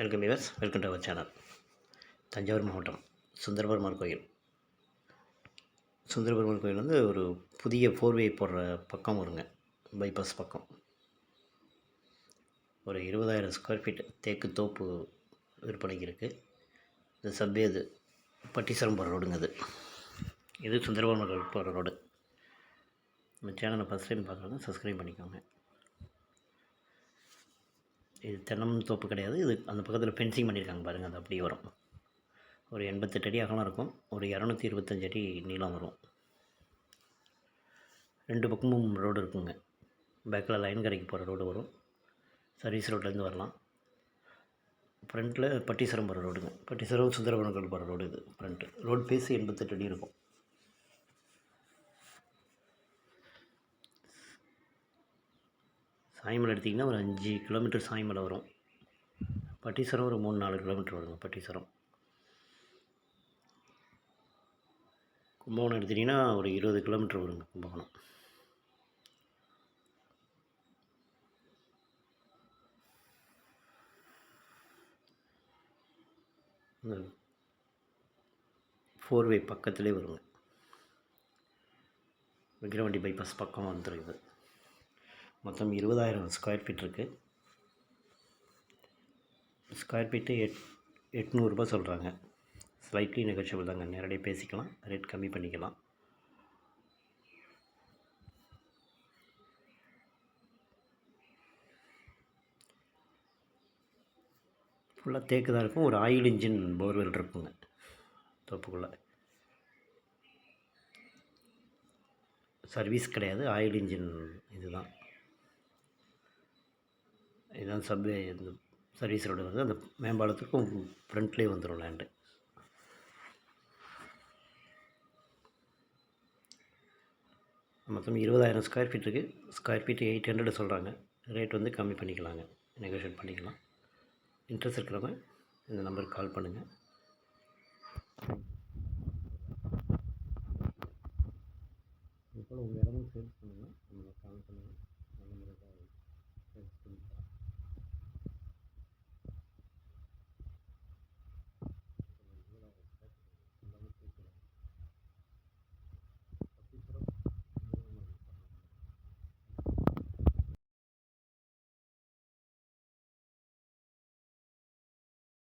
Welcome viewers welcome to our channel. Thanjavur மாவட்டம் சுந்தரபெருமாள் கோயில். சுந்தரபெருமாள் கோயில் வந்து ஒரு புதிய ஃபோர்வே போடுற பக்கம் வருங்க பைபாஸ் பக்கம். ஒரு இருபதாயிரம் ஸ்கொயர் ஃபீட் தேக்கு தோப்பு விற்பனைக்கு இருக்குது இந்த சப்வே இது பட்டிசரம் போகிற ரோடுங்க அது. இது சுந்தரபெருமாள் கோயில் போகிற ரோடு நம்ம சேனலை ஃபஸ்ட் டைம் பார்க்குறவங்க சப்ஸ்கிரைப் பண்ணிக்கோங்க. இது தென்னம் தோப்பு கிடையாது. இது அந்த பக்கத்தில் ஃபென்சிங் பண்ணியிருக்காங்க பாருங்கள் அது அப்படியே வரும். ஒரு எண்பத்தெட்டு அடி அகலம் இருக்கும். ஒரு இரநூத்தி இருபத்தஞ்சு அடி நீளம் வரும். ரெண்டு பக்கமும் ரோடு இருக்குங்க. பேக்கில் லைன் கரைக்கு போகிற ரோடு வரும். சர்வீஸ் ரோட்லேருந்து வரலாம். ஃப்ரண்ட்டில் பட்டீஸ்வரம் போகிற ரோடுங்க பட்டீஸ்வரம் சுந்தரபுரம் போகிற ரோடு இது ஃப்ரண்ட்டு ரோடு பேசி எண்பத்தெட்டு அடி இருக்கும். சாயமலை எடுத்திங்கன்னா ஒரு அஞ்சு கிலோமீட்டர் சாயமலை வரும். பட்டீஸ்வரம் ஒரு மூணு நாலு கிலோமீட்டர் வருங்க பட்டீஸ்வரம். கும்பகோணம் எடுத்துட்டிங்கன்னா ஒரு இருபது கிலோமீட்டர் வருங்க கும்பகோணம். ஃபோர்வே பக்கத்துலேயே வருங்க. விக்கிரவாண்டி பைபாஸ் பக்கம் வந்துருக்குது. மொத்தம் இருபதாயிரம் ஸ்கொயர் ஃபீட் இருக்குது ஸ்கொயர் ஃபீட்டு எட் எட்நூறுபா சொல்கிறாங்க ஸ்லைட்லி நெகோஷியபிள் தாங்க. நேரடியாக பேசிக்கலாம். ரேட் கம்மி பண்ணிக்கலாம். ஃபுல்லாக தேக்கு தான் இருக்கும். ஒரு ஆயில் இன்ஜின் போர்வெல் இருக்குங்க. தோப்புக்குள்ளே. சர்வீஸ் கிடையாது. ஆயில் இன்ஜின் இதுதான். இதுதான் சப்வே இந்த சர்வீஸ் ரோடு வந்து அந்த மேம்பாலத்துக்கும் ஃப்ரண்ட்லேயே வந்துடும் லேண்டு மொத்தம் இருபதாயிரம் ஸ்கொயர் ஃபீட் இருக்குது ஸ்கொயர் ஃபீட் எயிட் ஹண்ட்ரட் சொல்கிறாங்க ரேட் வந்து கம்மி பண்ணிக்கலாங்க. நெகோஷியேட் பண்ணிக்கலாம். இன்ட்ரெஸ்ட் இருக்கிறவங்க இந்த நம்பருக்கு கால் பண்ணுங்கள் இது உங்கள் இடமும் சேல்ஸ் பண்ணுங்கள்